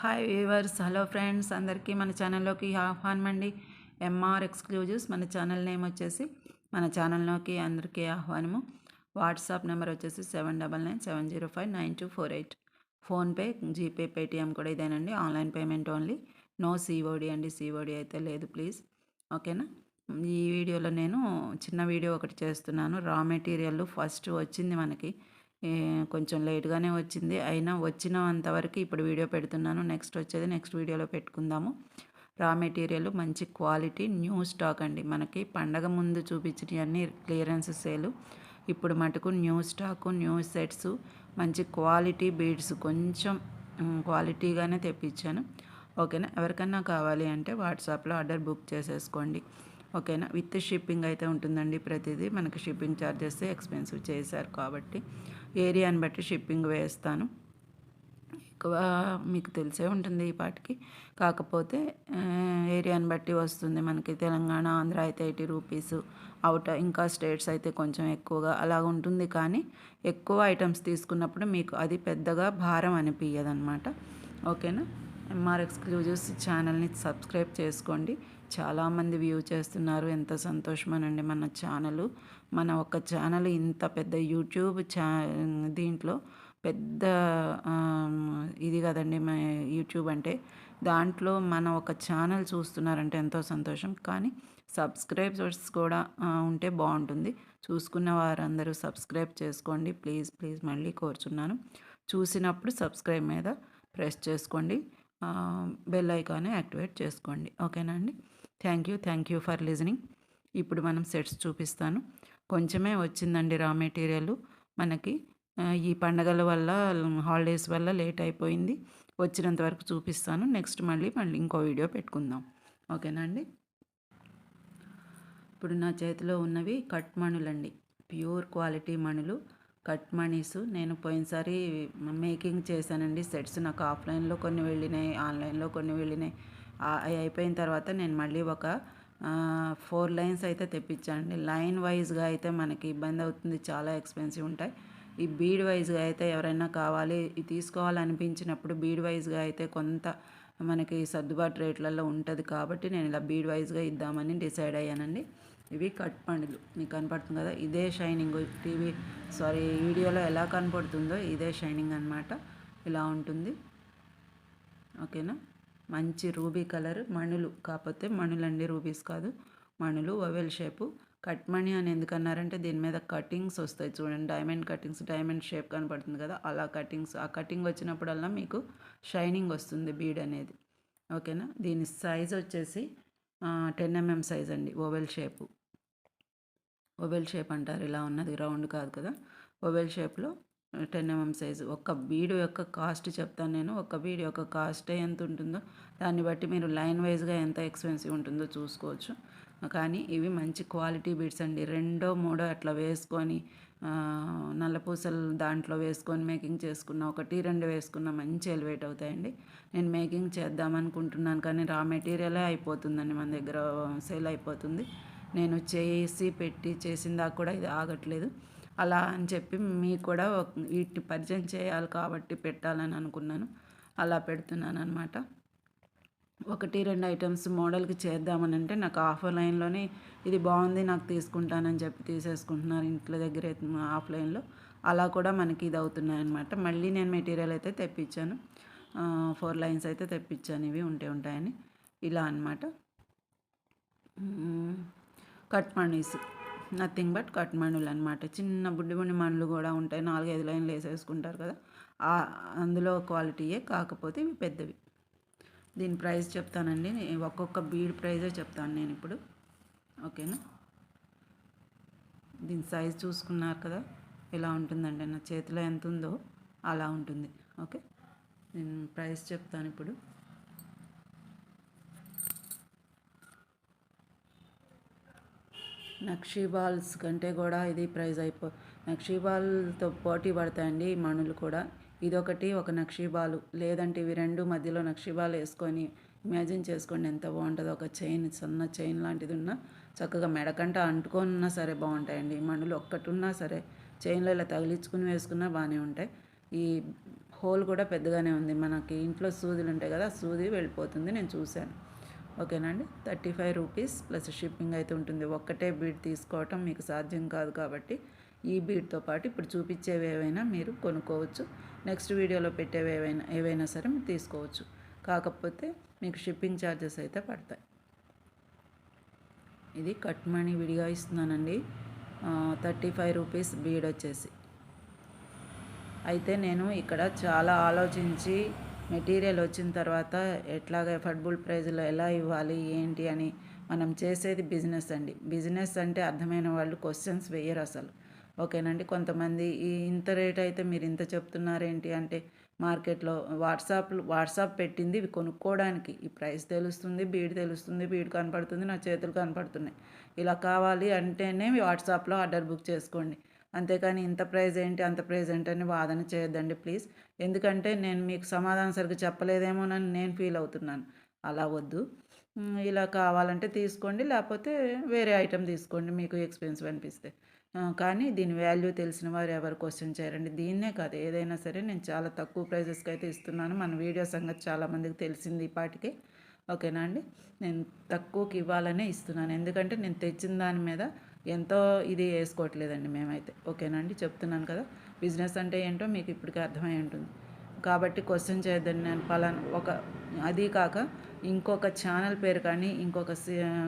Hi viewers hello friends అందరికీ మన ఛానల్లోకి ఆహ్వానం అండి ఎంఆర్ ఎక్స్క్లూజివ్స్ మన ఛానల్ నేమ్ వచ్చేసి మన ఛానల్లోకి అందరికీ ఆహ్వానము. వాట్సాప్ నెంబర్ వచ్చేసి seven double nine seven zero five nine two four eight PhonePe GPay Paytm కూడా ఇదేనండి. Online payment only no COD అండి. సిఓడి అయితే లేదు ప్లీజ్ ఓకేనా ఈ వీడియోలో నేను చిన్న వీడియో ఒకటి చేస్తున్నాను. రా మెటీరియల్ ఫస్ట్ వచ్చింది మనకి. కొంచెం లేట్గానే వచ్చింది. అయినా వచ్చినంతవరకు ఇప్పుడు వీడియో పెడుతున్నాను. నెక్స్ట్ వచ్చేది నెక్స్ట్ వీడియోలో పెట్టుకుందాము. రా మెటీరియల్ మంచి క్వాలిటీ న్యూ స్టాక్ అండి. మనకి పండగ ముందు చూపించినవన్నీ క్లియరెన్స్ సేలు. ఇప్పుడు మటుకు న్యూ స్టాకు న్యూ సెట్స్ మంచి క్వాలిటీ బీడ్స్ కొంచెం క్వాలిటీగానే తెప్పించాను. ఓకేనా? ఎవరికన్నా కావాలి అంటే వాట్సాప్లో ఆర్డర్ బుక్ చేసేసుకోండి. ఓకేనా? విత్ షిప్పింగ్ అయితే ఉంటుందండి ప్రతిదీ. మనకి షిప్పింగ్ ఛార్జెస్ ఎక్స్పెన్సివ్ చేశారు కాబట్టి ఏరియాని బట్టి షిప్పింగ్ వేస్తాను. ఎక్కువ మీకు తెలిసే ఉంటుంది ఈ పాటికి. కాకపోతే ఏరియాని బట్టి వస్తుంది మనకి. తెలంగాణ ఆంధ్ర అయితే ఎయిటీ రూపీస్ అవుట్ ఇంకా స్టేట్స్ అయితే కొంచెం ఎక్కువగా అలా ఉంటుంది. కానీ ఎక్కువ ఐటమ్స్ తీసుకున్నప్పుడు మీకు అది పెద్దగా భారం అనిపించదనమాట ఓకేనా? ఎంఆర్ ఎక్స్క్లూజివ్స్ ఛానల్ని సబ్స్క్రైబ్ చేసుకోండి. చాలామంది వ్యూ చేస్తున్నారు. ఎంత సంతోషమేనండి మన ఛానల్ మన ఒక ఛానల్ ఇంత పెద్ద యూట్యూబ్ ఛా దీంట్లో పెద్ద ఇది కదండి మా యూట్యూబ్ అంటే దాంట్లో మన ఒక ఛానల్ చూస్తున్నారంటే ఎంతో సంతోషం. కానీ సబ్స్క్రైబర్స్ కూడా ఉంటే బాగుంటుంది. చూసుకున్న వారందరూ సబ్స్క్రైబ్ చేసుకోండి. ప్లీజ్ ప్లీజ్ మళ్ళీ కోరుచున్నాను. చూసినప్పుడు సబ్స్క్రైబ్ మీద ప్రెస్ చేసుకోండి. బెల్ ఐకాన్ యాక్టివేట్ చేసుకోండి. ఓకేనా అండి? Thank you thank you for listening. ఇప్పుడు మనం సెట్స్ చూపిస్తాను. కొంచెమే వచ్చిందండి రా మెటీరియల్. మనకి ఈ పండగల వల్ల హాలిడేస్ వల్ల లేట్ అయిపోయింది. వచ్చినంత వరకు చూపిస్తాను. నెక్స్ట్ మళ్ళీ మళ్ళీ ఇంకో వీడియో పెట్టుకుందాం. ఓకేనా అండి? ఇప్పుడు నా చేతిలో ఉన్నవి కట్ మణులండి. ప్యూర్ క్వాలిటీ మణులు. కట్ మణీస్. నేను పోయినసారి మేకింగ్ చేశానండి సెట్స్. నాకు ఆఫ్లైన్లో కొన్ని వెళ్ళినాయి ఆన్లైన్లో కొన్ని వెళ్ళినాయి. అయిపోయిన తర్వాత నేను మళ్ళీ ఒక ఫోర్ లైన్స్ అయితే తెప్పించానండి. లైన్ వైజ్గా అయితే మనకి ఇబ్బంది అవుతుంది చాలా ఎక్స్పెన్సివ్ ఉంటాయి. ఈ బీడ్ వైజ్గా అయితే ఎవరైనా కావాలి తీసుకోవాలనిపించినప్పుడు బీడ్ వైజ్గా అయితే కొంత మనకి సర్దుబాటు రేట్లలో ఉంటుంది కాబట్టి నేను ఇలా బీడ్ వైజ్గా ఇద్దామని డిసైడ్ అయ్యానండి. ఇవి కట్ పండుగలు మీకు కనపడుతుంది కదా? ఇదే షైనింగ్ టీవీ సారీ వీడియోలో ఎలా కనపడుతుందో ఇదే షైనింగ్ అన్నమాట. ఇలా ఉంటుంది. ఓకేనా? మంచి రూబీ కలర్ మణులు కాకపోతే మణులండి రూబీస్ కాదు. మణులు ఓవెల్ షేపు. కట్ మణి అని ఎందుకన్నారంటే దీని మీద కటింగ్స్ వస్తాయి చూడండి. డైమండ్ కటింగ్స్ డైమండ్ షేప్ కనపడుతుంది కదా అలా కటింగ్స్. ఆ కటింగ్ వచ్చినప్పుడల్లా మీకు షైనింగ్ వస్తుంది బీడ్ అనేది. ఓకేనా? దీని సైజ్ వచ్చేసి టెన్ ఎంఎం సైజ్ అండి ఓవెల్ షేపు. ఓవెల్ షేప్ అంటారు ఇలా ఉన్నది రౌండ్ కాదు కదా. ఓవెల్ షేప్లో టెన్ ఎంఎం సైజు. ఒక్క బీడు యొక్క కాస్ట్ చెప్తాను నేను. ఒక బీడు యొక్క కాస్ట్ ఎంత ఉంటుందో దాన్ని బట్టి మీరు లైన్ వైజ్గా ఎంత ఎక్స్పెన్సివ్ ఉంటుందో చూసుకోవచ్చు. కానీ ఇవి మంచి క్వాలిటీ బీడ్స్ అండి. రెండో మూడో అట్లా వేసుకొని నల్లపూసలు దాంట్లో వేసుకొని మేకింగ్ చేసుకున్న ఒకటి రెండు వేసుకున్న మంచి ఎలివేట్ అవుతాయండి. నేను మేకింగ్ చేద్దామనుకుంటున్నాను కానీ రా మెటీరియలే అయిపోతుందండి. మన దగ్గర సేల్ అయిపోతుంది. నేను చేసి పెట్టి చేసిందాక కూడా ఇది ఆగట్లేదు. అలా అని చెప్పి మీకు కూడా వీటిని పరిచయం చేయాలి కాబట్టి పెట్టాలని అనుకున్నాను. అలా పెడుతున్నాను అనమాట ఒకటి రెండు ఐటమ్స్ మోడల్కి చేద్దామని అంటే నాకు ఆఫ్లైన్లోనే ఇది బాగుంది నాకు తీసుకుంటానని చెప్పి తీసేసుకుంటున్నారు ఇంట్లో దగ్గర ఆఫ్లైన్లో. అలా కూడా మనకి ఇది అవుతున్నాయి అనమాట మళ్ళీ నేను మెటీరియల్ అయితే తెప్పించాను. ఫోర్ లైన్స్ అయితే తెప్పించాను. ఇవి ఉంటే ఉంటాయని. ఇలా అనమాట cut monies nothing but cut మణులు అనమాట చిన్న బుడ్డి బుడ్డి మణులు కూడా ఉంటాయి. నాలుగైదు లైన్లు వేసేసుకుంటారు కదా. ఆ- అందులో క్వాలిటీయే కాకపోతే ఇవి పెద్దవి. దీని ప్రైస్ చెప్తానండి. ఒక్కొక్క బీడ్ ప్రైజే చెప్తాను నేను ఇప్పుడు. ఓకేనా? దీని సైజ్ చూసుకున్నారు కదా. ఇలా ఉంటుందండి నా చేతిలో ఎంత ఉందో అలా ఉంటుంది. ఓకే? నేను ప్రైస్ చెప్తాను ఇప్పుడు. నక్షీ బాల్స్ కంటే కూడా ఇది ప్రైజ్ అయిపో నక్షీ బాల్తో పోటీ పడతాయండి ఈ మణులు కూడా. ఇదొకటి ఒక నక్షీ బాలు. లేదంటే ఇవి రెండు మధ్యలో నక్షీ బాల్ వేసుకొని ఇమాజిన్ చేసుకోండి ఎంత బాగుంటుందో. ఒక చైన్ సన్న చైన్ లాంటిది ఉన్నా చక్కగా మెడకంట అంటుకొని ఉన్నా సరే బాగుంటాయండి. ఈ మణులు ఒక్కటి ఉన్నా సరే చైన్లో ఇలా తగిలించుకుని వేసుకున్నా బాగానే ఉంటాయి. ఈ హోల్ కూడా పెద్దగానే ఉంది. మనకి ఇంట్లో సూదులు ఉంటాయి కదా సూది వెళ్ళిపోతుంది. నేను చూశాను. ఓకేనండి thirty five rupees plus shipping అయితే ఉంటుంది. ఒక్కటే బీడ్ తీసుకోవటం మీకు సాధ్యం కాదు కాబట్టి ఈ బీడ్తో పాటు ఇప్పుడు చూపించేవి ఏవైనా మీరు కొనుక్కోవచ్చు. నెక్స్ట్ వీడియోలో పెట్టేవి ఏవైనా ఏవైనా సరే మీరు తీసుకోవచ్చు. కాకపోతే మీకు షిప్పింగ్ ఛార్జెస్ అయితే పడతాయి. ఇది కట్ మనీ విడిగా ఇస్తున్నానండి. థర్టీ ఫైవ్ రూపీస్ బీడ్ వచ్చేసి. అయితే నేను ఇక్కడ చాలా ఆలోచించి మెటీరియల్ వచ్చిన తర్వాత ఎట్లాగ ఎఫర్డబుల్ ప్రైజ్లో ఎలా ఇవ్వాలి ఏంటి అని మనం చేసేది బిజినెస్ అండి. బిజినెస్ అంటే అర్థమైన వాళ్ళు క్వశ్చన్స్ వేయరు అసలు. ఓకేనండి కొంతమంది ఈ ఇంత రేట్ అయితే మీరు ఇంత చెప్తున్నారేంటి అంటే మార్కెట్లో వాట్సాప్ వాట్సాప్ పెట్టింది ఇవి కొనుక్కోవడానికి. ఈ ప్రైస్ తెలుస్తుంది బీడ్ తెలుస్తుంది బీడ్ కనపడుతుంది నా చేతులు కనపడుతున్నాయి. ఇలా కావాలి అంటేనే వాట్సాప్లో ఆర్డర్ బుక్ చేసుకోండి. అంతేకాని ఇంత ప్రైజ్ ఏంటి అంత ప్రైజ్ ఏంటి అని వాదన చేయొద్దండి ప్లీజ్. ఎందుకంటే నేను మీకు సమాధానం సరిగ్గా చెప్పలేదేమోనని నేను ఫీల్ అవుతున్నాను. అలా వద్దు. ఇలా కావాలంటే తీసుకోండి లేకపోతే వేరే ఐటెం తీసుకోండి మీకు ఎక్స్పెన్సివ్ అనిపిస్తే. కానీ దీని వాల్యూ తెలిసిన వారు ఎవరు క్వశ్చన్ చేయరండి. దీన్నే కాదు ఏదైనా సరే నేను చాలా తక్కువ ప్రైజెస్కి అయితే ఇస్తున్నాను. మన వీడియో సంగతి చాలామందికి తెలిసింది ఈ పాటికి. ఓకేనా అండి? నేను తక్కువకి ఇవ్వాలనే ఇస్తున్నాను. ఎందుకంటే నేను తెచ్చిన దాని మీద ఎంతో ఇది వేసుకోవట్లేదండి మేమైతే. ఓకేనండి చెప్తున్నాను కదా. బిజినెస్ అంటే ఏంటో మీకు ఇప్పటికే అర్థమై ఉంటుంది. కాబట్టి క్వశ్చన్ చేయొద్దండి నేను. పలానా ఒక అది కాక ఇంకొక ఛానల్ పేరు కానీ ఇంకొక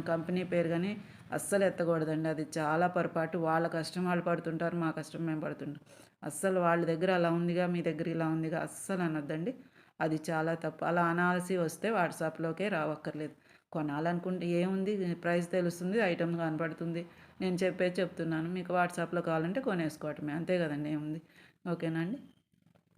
కంపెనీ పేరు కానీ అస్సలు ఎత్తకూడదండి. అది చాలా పొరపాటు. వాళ్ళ కష్టం వాళ్ళు పడుతుంటారు మా కష్టం మేము పడుతుంటాం. అస్సలు వాళ్ళ దగ్గర అలా ఉందిగా మీ దగ్గర ఇలా ఉందిగా అస్సలు అనొద్దండి. అది చాలా తప్పు. అలా అనాల్సి వస్తే వాట్సాప్లోకే రావక్కర్లేదు. కొనాలనుకుంటే ఏముంది? ప్రైస్ తెలుస్తుంది ఐటమ్ కనపడుతుంది. నేను చెప్పేది చెప్తున్నాను. మీకు వాట్సాప్లో కావాలంటే కొనేసుకోవటమే. అంతే కదండి ఏముంది? ఓకేనా అండి?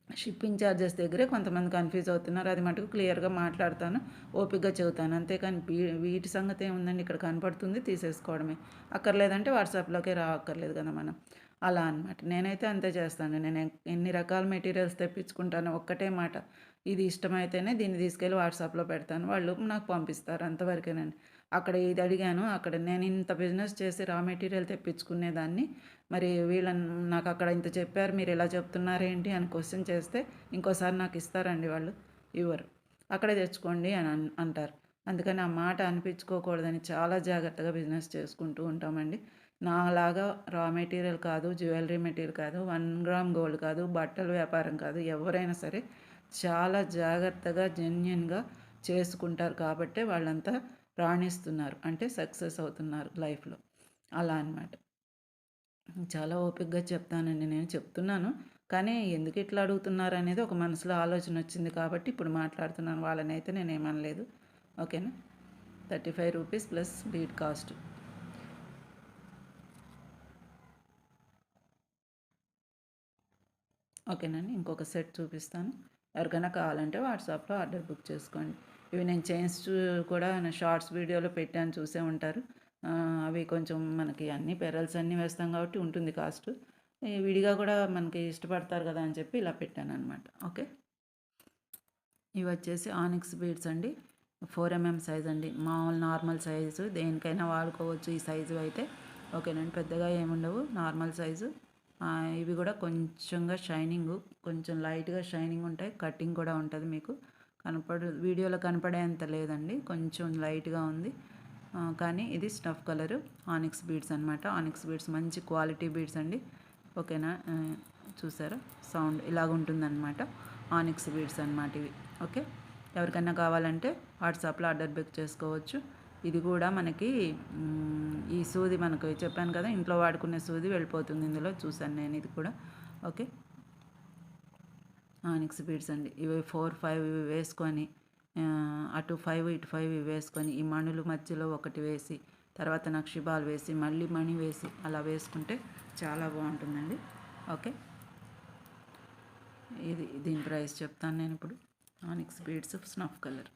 షిప్పింగ్ ఛార్జెస్ దగ్గరే కొంతమంది కన్ఫ్యూజ్ అవుతున్నారు. అది మటుకు క్లియర్గా మాట్లాడతాను. ఓపిక్గా చెబుతాను. అంతేకాని వీటి సంగతి ఏముందండి? ఇక్కడ కనపడుతుంది. తీసేసుకోవడమే. అక్కర్లేదంటే వాట్సాప్లోకే రావక్కర్లేదు కదా మనం. అలా అనమాట నేనైతే అంతే చేస్తాను. నేను ఎన్ని రకాల మెటీరియల్స్ తెప్పించుకుంటాను ఒక్కటే మాట. ఇది ఇష్టమైతేనే దీన్ని తీసుకెళ్ళి వాట్సాప్లో పెడతాను. వాళ్ళు నాకు పంపిస్తారు అంతవరకేనండి. అక్కడ ఇది అడిగాను. అక్కడ నేను ఇంత బిజినెస్ చేసి రా మెటీరియల్ తెప్పించుకునేదాన్ని. మరి వీళ్ళని నాకు అక్కడ ఇంత చెప్పారు మీరు ఎలా చెప్తున్నారేంటి అని క్వశ్చన్ చేస్తే ఇంకోసారి నాకు ఇస్తారండి వాళ్ళు ఇవ్వరు. అక్కడే తెచ్చుకోండి అని అంటారు. అందుకని ఆ మాట అనిపించుకోకూడదని చాలా జాగ్రత్తగా బిజినెస్ చేసుకుంటూ ఉంటామండి. నాలాగా రా మెటీరియల్ కాదు జ్యువెలరీ మెటీరియల్ కాదు వన్ గ్రామ్ గోల్డ్ కాదు బట్టల వ్యాపారం కాదు ఎవరైనా సరే చాలా జాగ్రత్తగా జెన్యున్గా చేసుకుంటారు కాబట్టే వాళ్ళంతా రాణిస్తున్నారు. అంటే సక్సెస్ అవుతున్నారు లైఫ్లో. అలా అనమాట చాలా ఓపికగా చెప్తానండి. నేను చెప్తున్నాను. కానీ ఎందుకు ఇట్లా అడుగుతున్నారు అనేది ఒక మనసులో ఆలోచన వచ్చింది కాబట్టి ఇప్పుడు మాట్లాడుతున్నాను. వాళ్ళని అయితే నేను ఏమనలేదు. ఓకేనా? Thirty five rupees plus bead cost. ఓకేనండి. ఇంకొక సెట్ చూపిస్తాను. ఎవరికైనా కావాలంటే వాట్సాప్లో ఆర్డర్ బుక్ చేసుకోండి. ఇవి నేను చైన్స్ కూడా షార్ట్స్ వీడియోలో పెట్టాను చూసే ఉంటారు. అవి కొంచెం మనకి అన్ని పెరల్స్ అన్నీ వేస్తాం కాబట్టి ఉంటుంది కాస్ట్. విడిగా కూడా మనకి ఇష్టపడతారు కదా అని చెప్పి ఇలా పెట్టాను అనమాట ఓకే? ఇవి వచ్చేసి ఆనిక్స్ బీడ్స్ అండి. ఫోర్ ఎంఎం సైజ్ అండి. మామూలు నార్మల్ సైజు దేనికైనా వాడుకోవచ్చు ఈ సైజు అయితే. ఓకేనండి. పెద్దగా ఏముండవు నార్మల్ సైజు ఇవి కూడా కొంచెంగా షైనింగ్ కొంచెం లైట్గా షైనింగ్ ఉంటాయి. కటింగ్ కూడా ఉంటుంది మీకు. కనపడ వీడియోలో కనపడేంత లేదండి. కొంచెం లైట్గా ఉంది. కానీ ఇది స్టఫ్ కలరు. ఆనిక్స్ బీడ్స్ అనమాట ఆనిక్స్ బీడ్స్ మంచి క్వాలిటీ బీడ్స్ అండి. ఓకేనా? చూసారా? సౌండ్ ఇలాగ ఉంటుందన్నమాట. ఆనిక్స్ బీడ్స్ అనమాట ఇవి. ఓకే? ఎవరికైనా కావాలంటే వాట్సాప్లో ఆర్డర్ బుక్ చేసుకోవచ్చు. ఇది కూడా మనకి ఈ సూది మనకు చెప్పాను కదా ఇంట్లో వాడుకునే సూది వెళ్ళిపోతుంది ఇందులో. చూసాను నేను ఇది కూడా. ఓకే? ఆనిక్స్ బీడ్స్ అండి. ఇవి ఫోర్ ఫైవ్ ఇవి వేసుకొని అటు ఫైవ్ ఇటు ఫైవ్ ఇవి వేసుకొని ఈ మణులు మధ్యలో ఒకటి వేసి తర్వాత నక్షిబాలు వేసి మళ్ళీ మణి వేసి అలా వేసుకుంటే చాలా బాగుంటుందండి. ఓకే? ఇది దీని ప్రైస్ చెప్తాను నేను ఇప్పుడు. Onyx beads snuff colour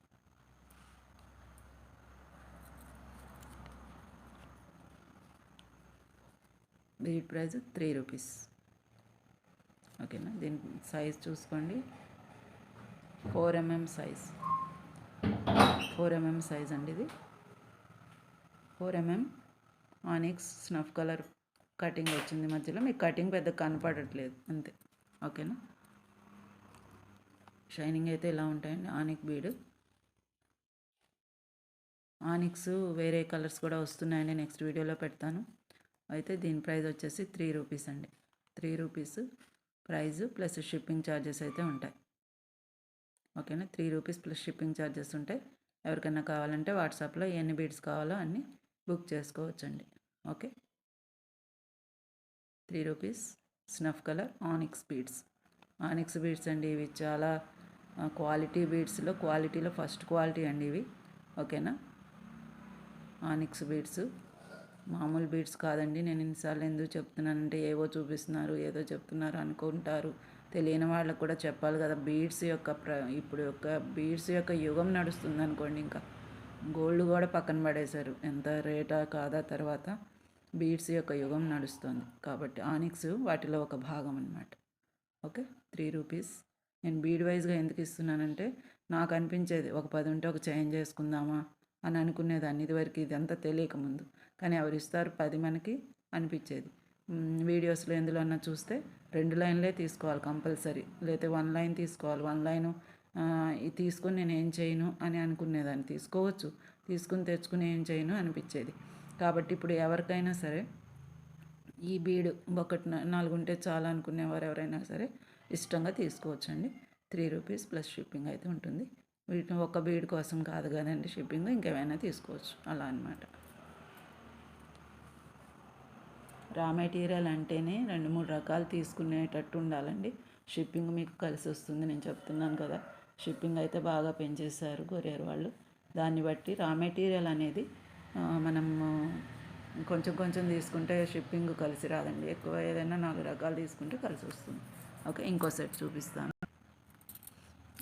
bead price three rupees ఓకేనా? దీని సైజ్ చూసుకోండి. Four MM size four MM size అండి ఇది. Four MM onyx snuff colour cutting వచ్చింది మధ్యలో. మీకు కటింగ్ పెద్ద కనపడట్లేదు. అంతే. ఓకేనా? షైనింగ్ అయితే ఇలా ఉంటాయండి? ఆనిక్ బీడ్ ఆనిక్స్ వేరే కలర్స్ కూడా వస్తున్నాయండి. నెక్స్ట్ వీడియోలో పెడతాను. అయితే దీని ప్రైస్ వచ్చేసి త్రీ రూపీస్ అండి. Three rupees price plus shipping charges అయితే ఉంటాయి. ఓకేనా? Three rupees plus shipping charges ఉంటాయి. ఎవరికైనా కావాలంటే వాట్సాప్లో ఎన్ని బీడ్స్ కావాలో అన్నీ బుక్ చేసుకోవచ్చండి. Okay? Three rupees snuff colour onyx beads. Onyx beads అండి ఇవి చాలా క్వాలిటీ బీడ్స్లో క్వాలిటీలో ఫస్ట్ క్వాలిటీ అండి ఇవి. ఓకేనా? ఆనిక్స్ బీడ్స్ మామూలు బీట్స్ కాదండి. నేను ఇన్నిసార్లు ఎందుకు చెప్తున్నానంటే ఏవో చూపిస్తున్నారు ఏదో చెప్తున్నారు అనుకుంటారు. తెలియని వాళ్ళకు కూడా చెప్పాలి కదా బీడ్స్ యొక్క ప్ర ఇప్పుడు యొక్క బీడ్స్ యొక్క యుగం నడుస్తుంది అనుకోండి ఇంకా. గోల్డ్ కూడా పక్కన పడేశారు. ఎంత రేటా కాదా తర్వాత బీడ్స్ యొక్క యుగం నడుస్తుంది. కాబట్టి ఆనిక్స్ వాటిలో ఒక భాగం అనమాట ఓకే? Three rupees. నేను బీడ్ వైజ్గా ఎందుకు ఇస్తున్నానంటే నాకు అనిపించేది ఒక పది ఉంటే ఒక చేంజ్ చేసుకుందామా అని అనుకునేదాన్ని. ఇదివరకు ఇదంతా తెలియక ముందు. కానీ ఎవరు ఇస్తారు పది మనకి అనిపించేది. వీడియోస్లో ఎందులో అన్నా చూస్తే రెండు లైన్లే తీసుకోవాలి కంపల్సరీ. లేకపోతే వన్ లైన్ తీసుకోవాలి. వన్ లైన్ ఇది తీసుకొని నేను ఏం చేయను అని అనుకునేదాన్ని. తీసుకోవచ్చు. తీసుకుని తెచ్చుకుని ఏం చేయను అనిపించేది. కాబట్టి ఇప్పుడు ఎవరికైనా సరే ఈ బీడు ఒకటి నాలుగు ఉంటే చాలా అనుకునేవారు ఎవరైనా సరే ఇష్టంగా తీసుకోవచ్చండి. త్రీ రూపీస్ ప్లస్ షిప్పింగ్ అయితే ఉంటుంది. వీటిని ఒక బీడ్ కోసం కాదు కదండి షిప్పింగ్. ఇంకేమైనా తీసుకోవచ్చు. అలా అనమాట రా మెటీరియల్ అంటేనే రెండు మూడు రకాలు తీసుకునేటట్టు ఉండాలండి. షిప్పింగ్ మీకు కలిసి వస్తుంది నేను చెప్తున్నాను కదా. షిప్పింగ్ అయితే బాగా పెంచేశారు కొరియర్ వాళ్ళు. దాన్ని బట్టి రా మెటీరియల్ అనేది మనం కొంచెం కొంచెం తీసుకుంటే షిప్పింగ్ కలిసి రాదండి. ఎక్కువ ఏదైనా నాలుగు రకాలు తీసుకుంటే కలిసి వస్తుంది. ఓకే ఇంకో సెట్ చూపిస్తాను.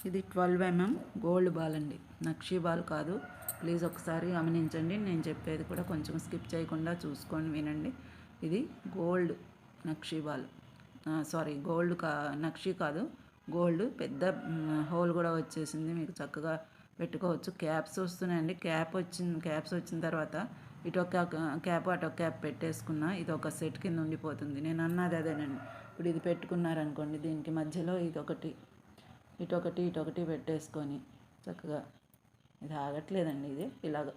ఇది ట్వెల్వ్ ఎంఎం గోల్డ్ బాల్ అండి. నక్షీ బాల్ కాదు. ప్లీజ్ ఒకసారి గమనించండి. నేను చెప్పేది కూడా కొంచెం స్కిప్ చేయకుండా చూసుకొని వినండి. ఇది గోల్డ్ నక్షీబాల్. సారీ గోల్డ్ కా నక్షి కాదు గోల్డ్ పెద్ద హోల్ కూడా వచ్చేసింది. మీకు చక్కగా పెట్టుకోవచ్చు. క్యాప్స్ వస్తున్నాయండి. క్యాప్ వచ్చిన క్యాప్స్ వచ్చిన తర్వాత ఇటు ఒక క్యాప్ అటు ఒక క్యాప్ పెట్టేసుకున్నా ఇది ఒక సెట్ కింద ఉండిపోతుంది. నేను అన్నది అదేనండి. ఇప్పుడు ఇది పెట్టుకున్నారనుకోండి దీనికి మధ్యలో ఇది ఒకటి ఇటు ఒకటి ఇటు ఒకటి పెట్టేసుకొని చక్కగా ఇది ఆగట్లేదండి ఇది. ఇలాగ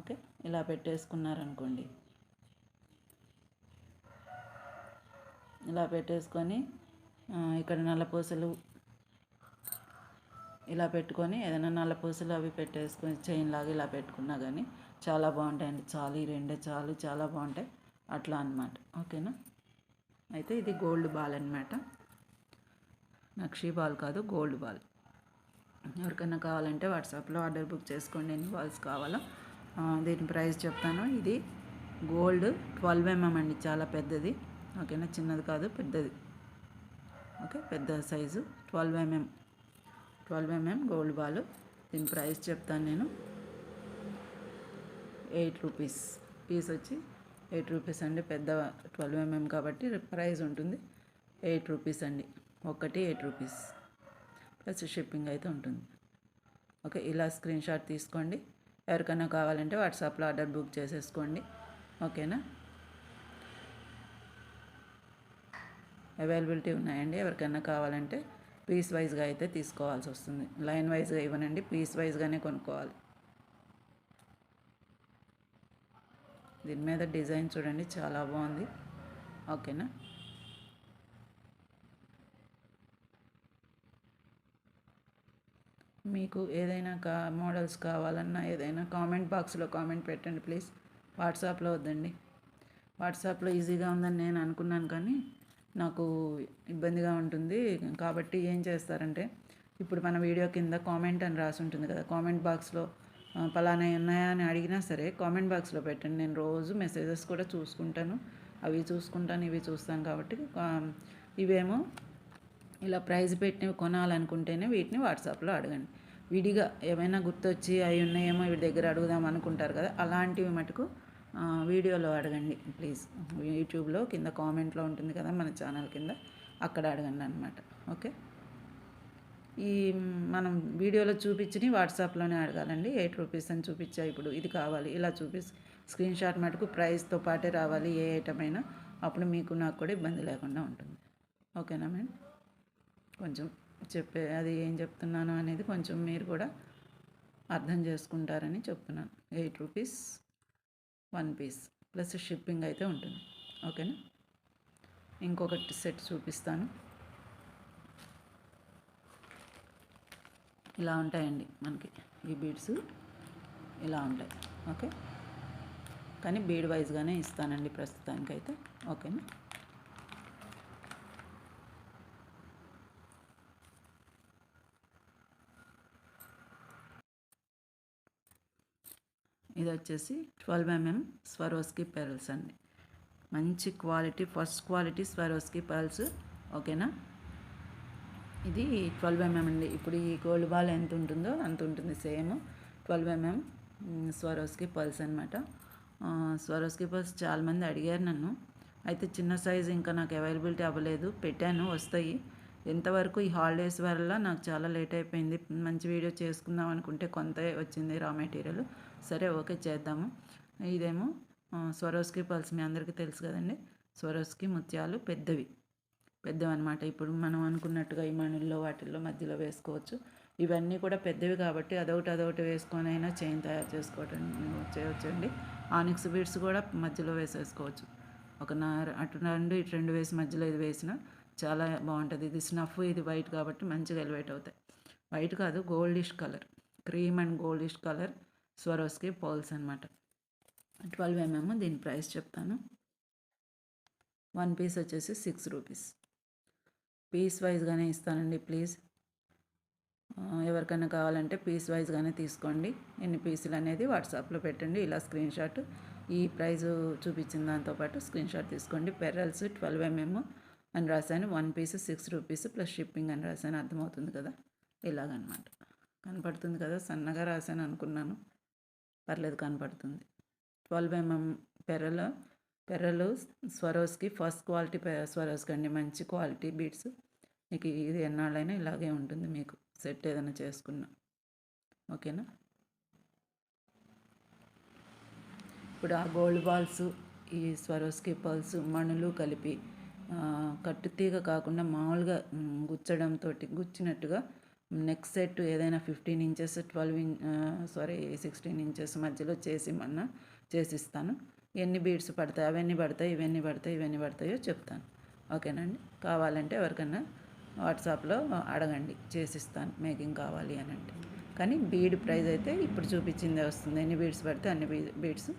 ఓకే? ఇలా పెట్టేసుకున్నారనుకోండి. ఇలా పెట్టేసుకొని ఇక్కడ నల్లపూసలు ఇలా పెట్టుకొని ఏదైనా నల్లపూసలు అవి పెట్టేసుకొని చైన్ లాగా ఇలా పెట్టుకున్నా కానీ చాలా బాగుంటాయండి. చాలు ఈ రెండే చాలు చాలా బాగుంటాయి. అట్లా అనమాట ఓకేనా? అయితే ఇది గోల్డ్ బాల్ అనమాట నక్షీ బాల్ కాదు గోల్డ్ బాల్. ఎవరికైనా కావాలంటే వాట్సాప్లో ఆర్డర్ బుక్ చేసుకోండి. ఎన్ని బాల్స్ కావాలో. దీని ప్రైస్ చెప్తాను. ఇది గోల్డ్ ట్వెల్వ్ ఎంఎం అండి చాలా పెద్దది. ఓకేనా చిన్నది కాదు పెద్దది. ఓకే పెద్ద size twelve MM. Twelve MM gold ball. దీని ప్రైస్ చెప్తాను నేను. Eight rupees. పీస్ వచ్చి ఎయిట్ రూపీస్ అండి. పెద్ద ట్వెల్వ్ ఎంఎం కాబట్టి ప్రైస్ ఉంటుంది. ఎయిట్ రూపీస్ అండి. ఒకటి ఎయిట్ రూపీస్. ప్లస్ షిప్పింగ్ అయితే ఉంటుంది. ఓకే ఇలా స్క్రీన్ షాట్ తీసుకోండి. ఎవరికైనా కావాలంటే వాట్సాప్లో ఆర్డర్ బుక్ చేసేసుకోండి. ఓకేనా? అవైలబిలిటీ ఉన్నాయండి. ఎవరికైనా కావాలంటే పీస్ వైజ్గా అయితే తీసుకోవాల్సి వస్తుంది. లైన్ వైజ్గా ఇవ్వనండి. పీస్ వైజ్గానే కొనుక్కోవాలి. దీని మీద డిజైన్ చూడండి. చాలా బాగుంది. ఓకేనా మీకు ఏదైనా కా మోడల్స్ కావాలన్నా ఏదైనా కామెంట్ బాక్స్లో కామెంట్ పెట్టండి ప్లీజ్ వాట్సాప్లో వద్దండి. వాట్సాప్లో ఈజీగా ఉందని నేను అనుకున్నాను కానీ నాకు ఇబ్బందిగా ఉంటుంది. కాబట్టి ఏం చేస్తారంటే ఇప్పుడు మన వీడియో కింద కామెంట్ అని రాసి ఉంటుంది కదా కామెంట్ బాక్స్లో పలానా ఉన్నాయా అని అడిగినా సరే కామెంట్ బాక్స్లో పెట్టండి. నేను రోజు మెసేజెస్ కూడా చూసుకుంటాను. అవి చూసుకుంటాను ఇవి చూస్తాను కాబట్టి ఇవేమో ఇలా ప్రైజ్ పెట్టినవి కొనాలనుకుంటేనే వీటిని వాట్సాప్లో అడగండి. విడిగా ఏమైనా గుర్తొచ్చి అవి ఉన్నాయేమో వీడి దగ్గర అడుగుదాం అనుకుంటారు కదా అలాంటివి మటుకు వీడియోలో అడగండి ప్లీజ్. యూట్యూబ్లో కింద కామెంట్లో ఉంటుంది కదా మన ఛానల్ కింద అక్కడ అడగండి అనమాట ఓకే? ఈ మనం వీడియోలో చూపించిని వాట్సాప్లోనే అడగాలండి. ఎయిట్ రూపీస్ అని చూపించా ఇప్పుడు ఇది కావాలి ఇలా చూపి స్క్రీన్ షాట్ మటుకు ప్రైస్తో పాటే రావాలి ఏ ఐటమ్ అయినా అప్పుడు మీకు నాకు కూడా ఇబ్బంది లేకుండా ఉంటుంది. ఓకేనా మేడం? కొంచెం చెప్పే అది ఏం చెప్తున్నాను అనేది కొంచెం మీరు కూడా అర్థం చేసుకుంటారని చెప్తున్నాను. Eight rupees one piece plus shipping అయితే ఉంటుంది. ఓకేనా? ఇంకొకటి సెట్ చూపిస్తాను. ఇలా ఉంటాయండి మనకి ఈ బీడ్స్. ఇలా ఉంటాయి. ఓకే? కానీ బీడ్ వైజ్గానే ఇస్తానండి ప్రస్తుతానికైతే. ఓకేనా? ఇది వచ్చేసి ట్వెల్వ్ ఎంఎం స్వరోస్కి పెరల్స్ అండి. మంచి quality first quality Swarovski pearls ఓకేనా? ఇది ట్వెల్వ్ ఎంఎం అండి. ఇప్పుడు ఈ గోల్డ్ బాల్ ఎంత ఉంటుందో అంత ఉంటుంది same. Twelve MM Swarovski pearls అనమాట స్వరోస్కి పర్ల్స్ చాలామంది అడిగారు నన్ను. అయితే చిన్న సైజు ఇంకా నాకు అవైలబిలిటీ అవ్వలేదు. పెట్టాను వస్తాయి. ఎంతవరకు ఈ హాలిడేస్ వల్ల నాకు చాలా లేట్ అయిపోయింది. మంచి వీడియో చేసుకుందాం అనుకుంటే కొంత వచ్చింది రా మెటీరియల్. సరే ఓకే చేద్దాము. ఇదేమో స్వరోస్కి పల్స్ మీ అందరికీ తెలుసు కదండి. స్వరోస్కి ముత్యాలు పెద్దవి. పెద్దవి అనమాట ఇప్పుడు మనం అనుకున్నట్టుగా ఈ మణుల్లో వాటిల్లో మధ్యలో వేసుకోవచ్చు. ఇవన్నీ కూడా పెద్దవి కాబట్టి అదొకటి అదొకటి వేసుకొని అయినా చైన్ తయారు చేసుకోవటం చేయవచ్చండి. ఆనిక్స్ బీడ్స్ కూడా మధ్యలో వేసేసుకోవచ్చు. ఒక నా అటు రెండు ఇటు రెండు వేసి మధ్యలో ఇది వేసిన చాలా బాగుంటుంది. ఇది స్నఫ్ ఇది వైట్ కాబట్టి మంచిగా ఎలివేట్ అవుతాయి. వైట్ కాదు goldish colour. Cream and goldish colour Swarovski pearls అనమాట ట్వెల్వ్ ఎంఎం దీని ప్రైస్ చెప్తాను. వన్ పీస్ వచ్చేసి సిక్స్ రూపీస్. పీస్ వైజ్గానే ఇస్తానండి ప్లీజ్. ఎవరికైనా కావాలంటే పీస్ వైజ్గానే తీసుకోండి. ఎన్ని పీసులు అనేది వాట్సాప్లో పెట్టండి. ఇలా స్క్రీన్ షాట్ ఈ ప్రైజ్ చూపించిన దాంతోపాటు స్క్రీన్ షాట్ తీసుకోండి. పెర్రల్స్ ట్వెల్వ్ ఎంఎం అని రాశాను. One piece six rupees plus shipping అని రాశాను. అర్థమవుతుంది కదా? ఇలాగనమాట. కనపడుతుంది కదా? సన్నగా రాశాను అనుకున్నాను. పర్లేదు కనపడుతుంది. Twelve MM pearl pearl Swarovski first quality Swarovski అండి. మంచి క్వాలిటీ బీట్స్ మీకు ఇది ఎన్నాళ్ళైనా ఇలాగే ఉంటుంది మీకు. సెట్ ఏదైనా చేసుకున్నా. ఓకేనా? ఇప్పుడు ఆ గోల్డ్ బాల్స్ ఈ స్వరోస్కి పల్స్ మణులు కలిపి కట్టుతీగ కాకుండా మామూలుగా గుచ్చడంతో గుచ్చినట్టుగా నెక్స్ట్ సెట్ ఏదైనా fifteen inches twelve in sorry sixteen inches మధ్యలో చేసి మన చేసిస్తాను. ఎన్ని బీడ్స్ పడతాయి అవన్నీ పడతాయి ఇవన్నీ పడతాయి ఇవన్నీ పడతాయో చెప్తాను. ఓకేనండి? కావాలంటే ఎవరికైనా వాట్సాప్లో అడగండి చేసిస్తాను మేకింగ్ కావాలి అని అంటే. కానీ బీడ్ ప్రైస్ అయితే ఇప్పుడు చూపించిందే వస్తుంది. ఎన్ని బీడ్స్ పడితే అన్ని బీడ్స్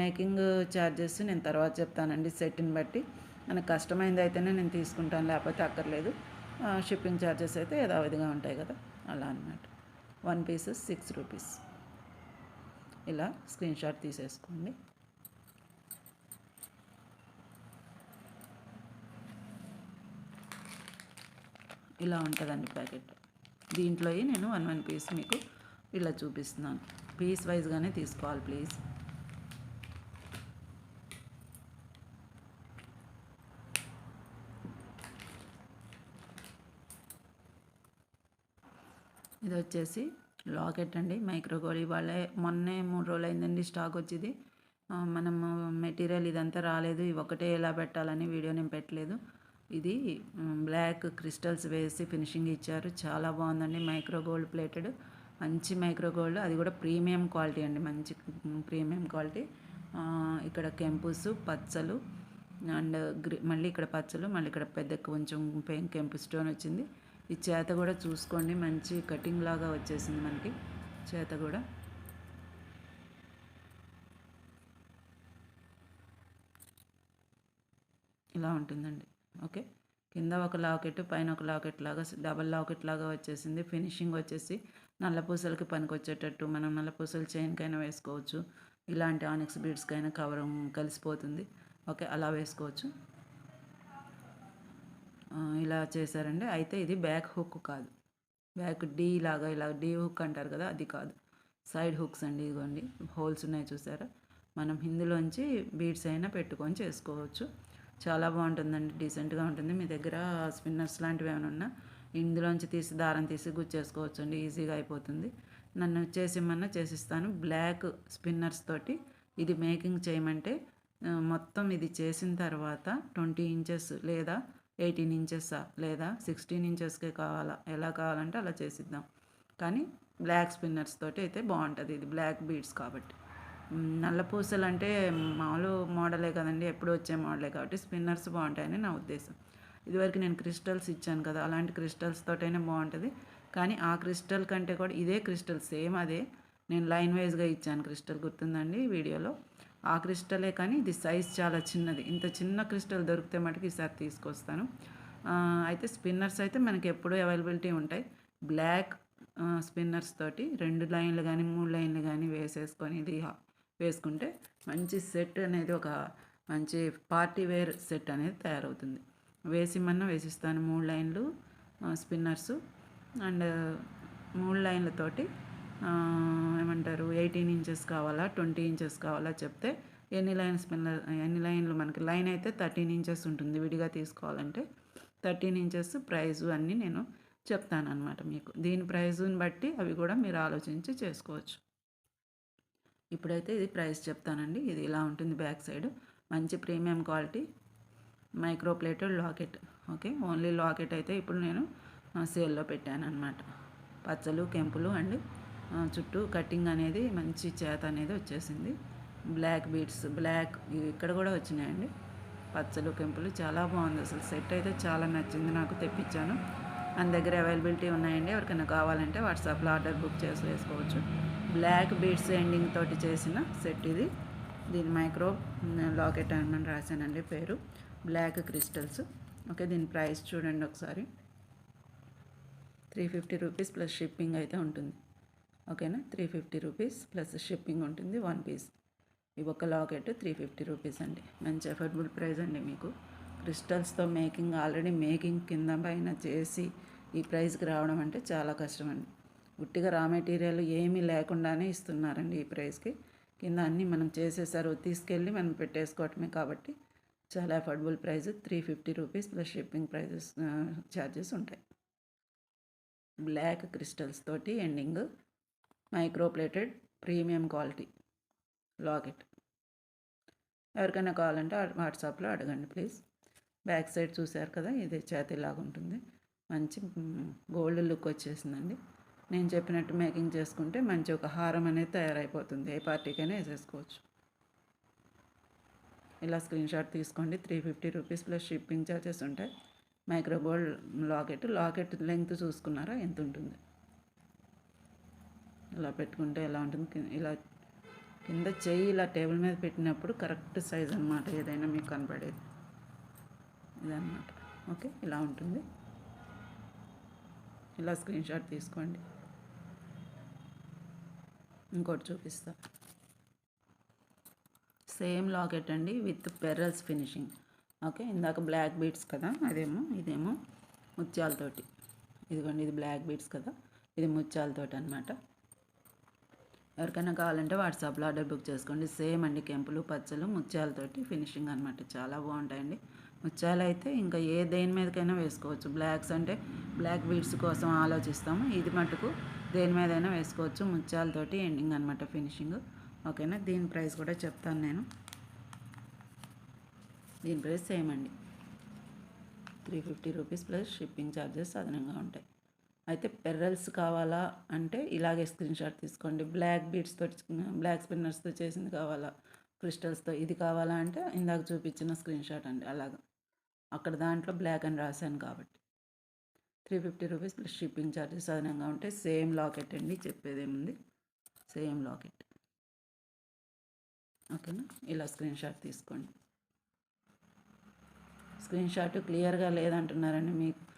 మేకింగ్ ఛార్జెస్ నేను తర్వాత చెప్తానండి సెట్ని బట్టి. మనకు కష్టమైంది అయితేనే నేను తీసుకుంటాను లేకపోతే అక్కర్లేదు. షిప్పింగ్ ఛార్జెస్ అయితే యథావిధిగా ఉంటాయి కదా. అలా అనమాట వన్ పీస్ సిక్స్ రూపీస్ ఇలా స్క్రీన్ షాట్ తీసేసుకోండి. ఇలా ఉంటుందండి ప్యాకెట్. దీంట్లో నేను వన్ వన్ పీస్ మీకు ఇలా చూపిస్తున్నాను. పీస్ వైజ్గానే తీసుకోవాలి ప్లీజ్ ఇది వచ్చేసి లాకెట్ అండి మైక్రోగోల్ ఇవాళ మొన్నే మూడు రోజులు అయిందండి స్టాక్ వచ్చింది. మనము మెటీరియల్ ఇదంతా రాలేదు ఇవి ఒకటే ఎలా పెట్టాలని వీడియో నేను పెట్టలేదు. ఇది బ్లాక్ క్రిస్టల్స్ వేసి ఫినిషింగ్ ఇచ్చారు. చాలా బాగుందండి మైక్రో గోల్డ్ ప్లేటెడ్. మంచి మైక్రో గోల్డ్ అది కూడా ప్రీమియం క్వాలిటీ అండి మంచి ప్రీమియం క్వాలిటీ. ఇక్కడ కెంపుస్ పచ్చలు అండ్ మళ్ళీ ఇక్కడ పచ్చలు మళ్ళీ ఇక్కడ పెద్ద కొంచెం పెయిన్ కెంపు స్టోన్ వచ్చింది. ఈ చేత కూడా చూసుకోండి. మంచి కటింగ్ లాగా వచ్చేసింది మనకి. చేత కూడా. ఇలా ఉంటుందండి. ఓకే. కింద ఒక లాకెట్ పైన ఒక లాకెట్ లాగా డబల్ లాకెట్ లాగా వచ్చేసింది. ఫినిషింగ్ వచ్చేసి నల్లపూసలకి పనికొచ్చేటట్టు పనికి వచ్చేటట్టు మనం నల్లపూసలు చైన్కైనా వేసుకోవచ్చు. ఇలాంటి ఆనిక్స్ బీడ్స్కైనా కవరం కలిసిపోతుంది. ఓకే. అలా వేసుకోవచ్చు. ఇలా చేశారండి. అయితే ఇది బ్యాక్ హుక్ కాదు. బ్యాక్ డీ లాగా ఇలా డీ హుక్ అంటారు కదా అది కాదు. సైడ్ హుక్స్ అండి ఇదిగోండి. హోల్స్ ఉన్నాయి చూసారా? మనం హిందులోంచి బీడ్స్ అయినా పెట్టుకొని చేసుకోవచ్చు. చాలా బాగుంటుందండి. డీసెంట్గా ఉంటుంది. మీ దగ్గర స్పిన్నర్స్ లాంటివి ఏమైనా ఉన్నా ఇందులోంచి తీసి దారం తీసి గుచ్చేసుకోవచ్చు అండి ఈజీగా అయిపోతుంది. నన్ను చేసేమన్నా చేసిస్తాను. బ్లాక్ స్పిన్నర్స్ తోటి ఇది మేకింగ్ చేయమంటే మొత్తం ఇది చేసిన తర్వాత ట్వంటీ ఇంచెస్ లేదా ఎయిటీన్ ఇంచెస్ లేదా సిక్స్టీన్ ఇంచెస్కే కావాలా? ఎలా కావాలంటే అలా చేసిద్దాం. కానీ బ్లాక్ స్పిన్నర్స్ తోటి అయితే బాగుంటుంది. ఇది బ్లాక్ బీడ్స్ కాబట్టి. నల్ల పూసలు అంటే మామూలు మోడలే కదండి. ఎప్పుడు వచ్చే మోడలే కాబట్టి స్పిన్నర్స్ బాగుంటాయని నా ఉద్దేశం. ఇదివరకు నేను క్రిస్టల్స్ ఇచ్చాను కదా అలాంటి క్రిస్టల్స్ తోటైనా బాగుంటుంది. కానీ ఆ క్రిస్టల్ కంటే కూడా ఇదే క్రిస్టల్ సేమ్ అదే. నేను లైన్ వైజ్గా ఇచ్చాను క్రిస్టల్ గుర్తుందండి వీడియోలో? ఆ క్రిస్టలే కానీ ఇది సైజ్ చాలా చిన్నది. ఇంత చిన్న క్రిస్టల్ దొరికితే మటుకు ఈసారి తీసుకొస్తాను. అయితే స్పిన్నర్స్ అయితే మనకి ఎప్పుడూ అవైలబిలిటీ ఉంటాయి. బ్లాక్ స్పిన్నర్స్ తోటి రెండు లైన్లు కానీ మూడు లైన్లు కానీ వేసేసుకొని ఇది వేసుకుంటే మంచి సెట్ అనేది ఒక మంచి పార్టీ వేర్ సెట్ అనేది తయారవుతుంది. వేసిమన్నా వేసిస్తాను మూడు లైన్లు స్పిన్నర్స్. అండ్ మూడు లైన్లతోటి ఏమంటారు ఎయిటీన్ ఇంచెస్ కావాలా ట్వంటీ ఇంచెస్ కావాలా చెప్తే ఎన్ని లైన్స్ ఎన్ని లైన్లు మనకి లైన్ అయితే థర్టీన్ ఇంచెస్ ఉంటుంది విడిగా తీసుకోవాలంటే. థర్టీన్ ఇంచెస్ ప్రైజు అన్నీ నేను చెప్తాను అనమాట మీకు. దీని ప్రైజుని బట్టి అవి కూడా మీరు ఆలోచించి చేసుకోవచ్చు. ఇప్పుడైతే ఇది ప్రైస్ చెప్తానండి. ఇది ఇలా ఉంటుంది బ్యాక్ సైడ్. మంచి premium quality micro plated locket. Okay? Only locket అయితే ఇప్పుడు నేను సేల్లో పెట్టాను అనమాట పచ్చలు కెంపులు అండ్ చుట్టూ కటింగ్ అనేది మంచి చేత అనేది వచ్చేసింది. బ్లాక్ బీడ్స్ బ్లాక్ ఇక్కడ కూడా వచ్చినాయండి. పచ్చలు కెంపులు చాలా బాగుంది అసలు. సెట్ అయితే చాలా నచ్చింది నాకు తెప్పించాను. మన దగ్గర అవైలబిలిటీ ఉన్నాయండి. ఎవరికైనా కావాలంటే వాట్సాప్లో ఆర్డర్ బుక్ చేసి వేసుకోవచ్చు. బ్లాక్ బీడ్స్ ఎండింగ్ తోటి చేసిన సెట్ ఇది. దీని మైక్రో లాకెట్ అని రాశానండి పేరు. Black crystals. ఓకే దీని ప్రైస్ చూడండి ఒకసారి. Three fifty rupees plus shipping అయితే ఉంటుంది. ఓకేనా? Three fifty rupees plus shipping ఉంటుంది వన్ పీస్ ఈ ఒక లాకెట్ త్రీ ఫిఫ్టీ రూపీస్ అండి. మంచి అఫోర్డబుల్ ప్రైస్ అండి మీకు. క్రిస్టల్స్తో మేకింగ్ ఆల్రెడీ మేకింగ్ కింద పైన చేసి ఈ ప్రైస్కి రావడం అంటే చాలా కష్టం అండి. ఉట్టిగా రా మెటీరియల్ ఏమీ లేకుండానే ఇస్తున్నారండి ఈ ప్రైస్కి కింద అన్నీ మనం చేసేసారు తీసుకెళ్ళి మనం పెట్టేసుకోవటమే కాబట్టి చాలా affordable price three fifty rupees plus shipping prices charges ఉంటాయి. బ్లాక్ క్రిస్టల్స్ తోటి ending micro plated premium quality locket ఎవరికైనా కావాలంటే వాట్సాప్లో అడగండి ప్లీజ్. బ్యాక్ సైడ్ చూశారు కదా ఇది చేతిలాగా ఉంటుంది. మంచి గోల్డ్ లుక్ వచ్చేసిందండి. నేను చెప్పినట్టు మేకింగ్ చేసుకుంటే మంచి ఒక హారం అనేది తయారైపోతుంది. ఏ పార్టీకైనా వేసేసుకోవచ్చు. ఇలా స్క్రీన్ షాట్ తీసుకోండి. Three fifty rupees plus shipping charges ఉంటాయి. Micro gold locket. Locket length చూసుకున్నారా? ఎంత ఉంటుంది? ఇలా పెట్టుకుంటే ఎలా ఉంటుంది? ఇలా కింద చెయ్యి ఇలా టేబుల్ మీద పెట్టినప్పుడు కరెక్ట్ సైజ్ అనమాట ఏదైనా మీకు కనపడేది. ఇదన్నమాట. ఓకే? ఇలా ఉంటుంది. ఇలా స్క్రీన్ షాట్ తీసుకోండి. ఇంకోటి చూపిస్తా. సేమ్ లాకెట్ అండి విత్ పెరల్స్ ఫినిషింగ్. ఓకే? ఇందాక బ్లాక్ బీట్స్ కదా? అదేమో ఇదేమో ముత్యాలతోటి. ఇదిగోండి ఇది బ్లాక్ బీట్స్ కదా? ఇది ముత్యాలతోటి అనమాట ఎవరికైనా కావాలంటే వాట్సాప్లో ఆర్డర్ బుక్ చేసుకోండి. సేమ్ అండి కెంపులు పచ్చలు ముత్యాలతోటి ఫినిషింగ్ అనమాట చాలా బాగుంటాయండి. ముత్యాలు అయితే ఇంకా ఏ దేని మీదకైనా వేసుకోవచ్చు. బ్లాక్స్ అంటే బ్లాక్ బీడ్స్ కోసం ఆలోచిస్తాము. ఇది మటుకు దేని మీదైనా వేసుకోవచ్చు. ముత్యాలతోటి ఎండింగ్ అనమాట ఫినిషింగ్. ఓకేనా? దీని ప్రైస్ కూడా చెప్తాను నేను. దీని ప్రైస్ సేమ్ అండి. Three fifty rupees plus shipping charges అదనంగా ఉంటాయి. అయితే పెర్రల్స్ కావాలా అంటే ఇలాగే స్క్రీన్ షాట్ తీసుకోండి. బ్లాక్ బీడ్స్తో బ్లాక్ స్పిన్నర్స్తో చేసింది కావాలా? క్రిస్టల్స్తో ఇది కావాలా అంటే ఇందాక చూపించిన స్క్రీన్ షాట్ అండి అలాగా. అక్కడ దాంట్లో బ్లాక్ అని రాశాను కాబట్టి. Three fifty rupees plus shipping charges అదనంగా ఉంటే సేమ్ లాకెట్ అండి చెప్పేదేముంది? Same locket. ఓకేనా? ఇలా స్క్రీన్ షాట్ తీసుకోండి. స్క్రీన్ షాట్ క్లియర్గా లేదంటున్నారండి మీకు.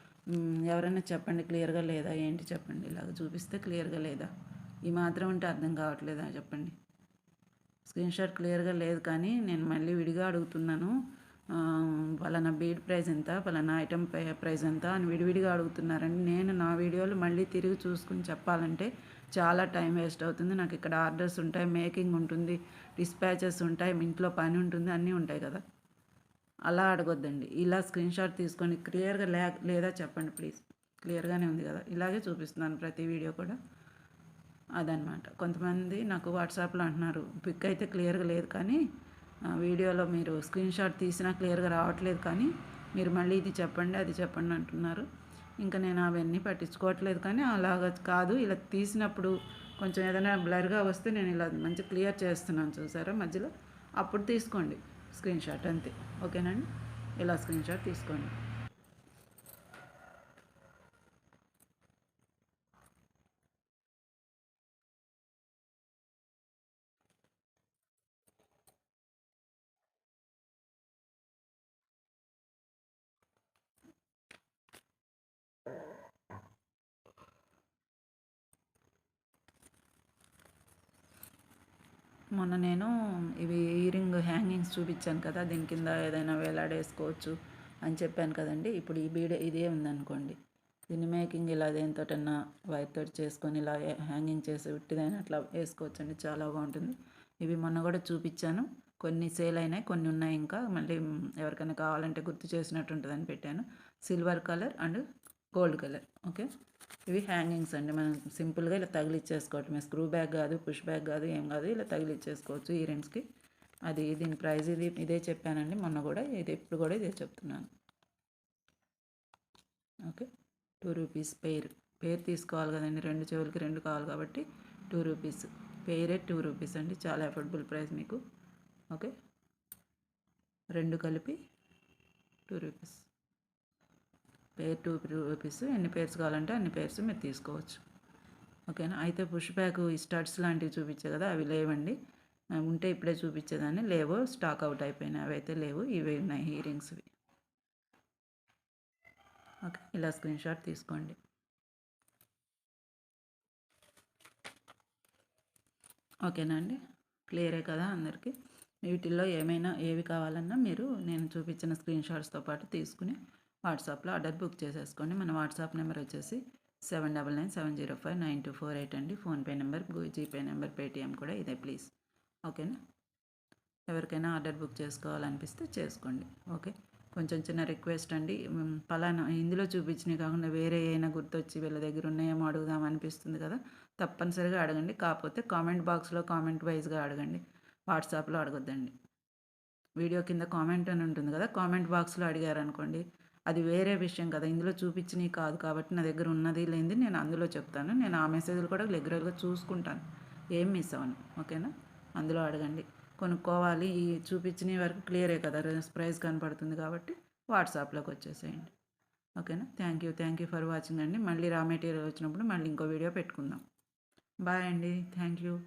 ఎవరైనా చెప్పండి క్లియర్గా లేదా? ఏంటి చెప్పండి? ఇలాగ చూపిస్తే క్లియర్గా లేదా? ఈ మాత్రం ఉంటే అర్థం కావట్లేదా? చెప్పండి. స్క్రీన్ షాట్ క్లియర్గా లేదు కానీ నేను మళ్ళీ విడిగా అడుగుతున్నాను. పలానా బీడ్ ప్రైస్ ఎంత? పలానా ఐటమ్ ప్రైస్ ఎంత? అని విడివిడిగా అడుగుతున్నారండి. నేను నా వీడియోలు మళ్ళీ తిరిగి చూసుకుని చెప్పాలంటే చాలా టైం వేస్ట్ అవుతుంది. నాకు ఇక్కడ ఆర్డర్స్ ఉంటాయి మేకింగ్ ఉంటుంది డిస్పాచెస్ ఉంటాయి ఇంట్లో పని ఉంటుంది అన్నీ ఉంటాయి కదా. అలా అడగొద్దండి. ఇలా స్క్రీన్ షాట్ తీసుకొని క్లియర్గా లే లేదా చెప్పండి ప్లీజ్. క్లియర్గానే ఉంది కదా. ఇలాగే చూపిస్తున్నాను ప్రతి వీడియో కూడా. అదనమాట కొంతమంది నాకు వాట్సాప్లో అంటున్నారు పిక్ అయితే క్లియర్గా లేదు కానీ వీడియోలో మీరు స్క్రీన్ షాట్ తీసినా క్లియర్గా రావట్లేదు కానీ మీరు మళ్ళీ ఇది చెప్పండి అది చెప్పండి అంటున్నారు. ఇంకా నేను అవన్నీ పట్టించుకోవట్లేదు కానీ అలాగ కాదు. ఇలా తీసినప్పుడు కొంచెం ఏదైనా బ్లర్గా వస్తే నేను ఇలా మంచి క్లియర్ చేస్తున్నాను చూసారా మధ్యలో? అప్పుడు తీసుకోండి. స్క్రీన్ షాట్ అంతే. ఓకేనండి? ఇలా స్క్రీన్ షాట్ తీసుకోండి. మొన్న నేను ఇవి ఇయరింగ్ హ్యాంగింగ్స్ చూపించాను కదా దీని కింద ఏదైనా వేలాడేసుకోవచ్చు అని చెప్పాను కదండి. ఇప్పుడు ఈ బీడే ఇదే ఉందనుకోండి. దీన్ని మేకింగ్ ఇలా దేనితోటన్నా వైర్ తోటి చేసుకొని ఇలా హ్యాంగింగ్ చేసి ఉట్టిదైనా అట్లా వేసుకోవచ్చు అండి చాలా బాగుంటుంది. ఇవి మొన్న కూడా చూపించాను. కొన్ని సేల్ అయినాయి కొన్ని ఉన్నాయి ఇంకా. మళ్ళీ ఎవరికైనా కావాలంటే గుర్తు చేసినట్టు ఉంటుందని పెట్టాను. Silver colour and gold colour okay? ఇవి హ్యాంగింగ్స్ అండి. మనం సింపుల్గా ఇలా తగిలిచ్చేసుకోవటం స్క్రూ బ్యాగ్ కాదు పుష్ బ్యాగ్ కాదు ఏం కాదు ఇలా తగిలిచ్చేసుకోవచ్చు ఈ రెండ్స్కి అది దీని ప్రైస్ ఇది ఇదే చెప్పానండి. మొన్న కూడా ఇది ఇప్పుడు కూడా ఇదే చెప్తున్నాను. Okay? Two rupees pair. Pair తీసుకోవాలి కదండి. రెండు చెవులకి రెండు కావాలి కాబట్టి టూ రూపీస్. పేరే టూ రూపీస్ అండి. చాలా అఫోర్డబుల్ ప్రైస్ మీకు. ఓకే? రెండు కలిపి two rupees. Pair two rupees ఎన్ని పేర్స్ కావాలంటే అన్ని పేర్స్ మీరు తీసుకోవచ్చు. ఓకేనా? అయితే పుష్ బ్యాక్ ఈ స్టడ్స్ లాంటివి చూపించే కదా అవి లేవండి. ఉంటే ఇప్పుడే చూపించేదాన్ని. లేవో స్టాక్ అవుట్ అయిపోయినాయి. అవి అయితే లేవు ఇవి ఉన్నాయి ఇయరింగ్స్వి ఓకే ఇలా స్క్రీన్ షాట్ తీసుకోండి. ఓకేనా అండి? క్లియరే కదా అందరికీ? వీటిల్లో ఏమైనా ఏవి కావాలన్నా మీరు నేను చూపించిన స్క్రీన్ షాట్స్తో పాటు తీసుకుని వాట్సాప్లో ఆర్డర్ బుక్ చేసేసుకోండి. మన వాట్సాప్ నెంబర్ వచ్చేసి seven double nine seven zero five nine two four eight అండి. PhonePe number GPay number Paytm కూడా ఇదే ప్లీజ్. ఓకేనా? ఎవరికైనా ఆర్డర్ బుక్ చేసుకోవాలనిపిస్తే చేసుకోండి. ఓకే? కొంచెం చిన్న రిక్వెస్ట్ అండి. పలానా ఇందులో చూపించినవి కాకుండా వేరే ఏమైనా గుర్తొచ్చి వీళ్ళ దగ్గర ఉన్నాయేమో అడుగుదాం అనిపిస్తుంది కదా? తప్పనిసరిగా అడగండి. కాకపోతే కామెంట్ బాక్స్లో కామెంట్ వైజ్గా అడగండి. వాట్సాప్లో అడగొద్దండి. వీడియో కింద కామెంట్ అని ఉంటుంది కదా? కామెంట్ బాక్స్లో అడిగారు అనుకోండి అది వేరే విషయం కదా. ఇందులో చూపించినవి కాదు కాబట్టి నా దగ్గర ఉన్నది లేనిది నేను అందులో చెప్తాను. నేను ఆ మెసేజ్లు కూడా రెగ్యులర్గా చూసుకుంటాను. ఏం మిస్ అవ్వను. ఓకేనా? అందులో అడగండి. కొనుక్కోవాలి. ఈ చూపించిన వరకు క్లియరే కదా. ప్రైస్ కనపడుతుంది కాబట్టి వాట్సాప్లోకి వచ్చేసేయండి. ఓకేనా? Thank you thank you for watching అండి. మళ్ళీ రా మెటీరియల్ వచ్చినప్పుడు మళ్ళీ ఇంకో వీడియో పెట్టుకుందాం. బాయ్ అండి. Thank you